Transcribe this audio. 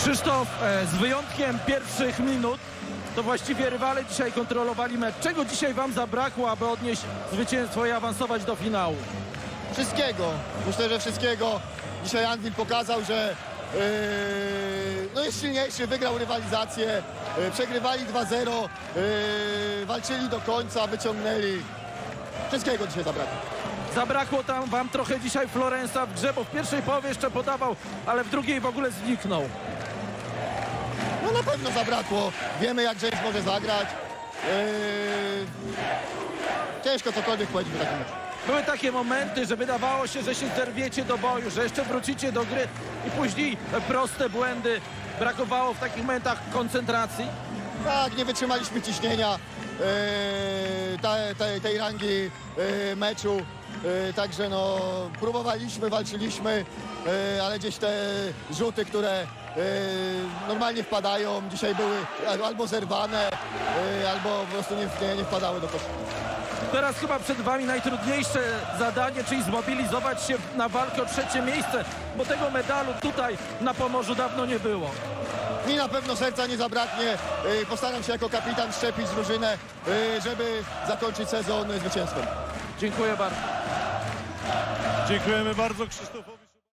Krzysztof, e, z wyjątkiem pierwszych minut, to właściwie rywale dzisiaj kontrolowali mecz. Czego dzisiaj wam zabrakło, aby odnieść zwycięstwo i awansować do finału? Wszystkiego. Myślę, że wszystkiego. Dzisiaj Anvil pokazał, że yy, no jest silniejszy, wygrał rywalizację. Yy, przegrywali 2-0, yy, walczyli do końca, wyciągnęli. Wszystkiego dzisiaj zabrakło. Zabrakło tam wam trochę dzisiaj Florensa w grze, bo w pierwszej połowie jeszcze podawał, ale w drugiej w ogóle zniknął. No na pewno zabrakło. Wiemy jak James może zagrać. Yy, ciężko cokolwiek powiedzieć w takim meczu. Były takie momenty, że wydawało się, że się zerwiecie do boju, że jeszcze wrócicie do gry i później proste błędy. Brakowało w takich momentach koncentracji. Tak, nie wytrzymaliśmy ciśnienia yy, te, te, tej rangi yy, meczu. Yy, także no, próbowaliśmy, walczyliśmy, yy, ale gdzieś te rzuty, które yy, normalnie wpadają, dzisiaj były al- albo zerwane, albo po prostu nie, nie, wpadały do kosza. Teraz chyba przed wami najtrudniejsze zadanie, czyli zmobilizować się na walkę o trzecie miejsce, bo tego medalu tutaj na Pomorzu dawno nie było. Mi na pewno serca nie zabraknie. Postaram się jako kapitan szczepić drużynę, żeby zakończyć sezon zwycięstwem. Dziękuję bardzo. Dziękujemy bardzo Krzysztofowi.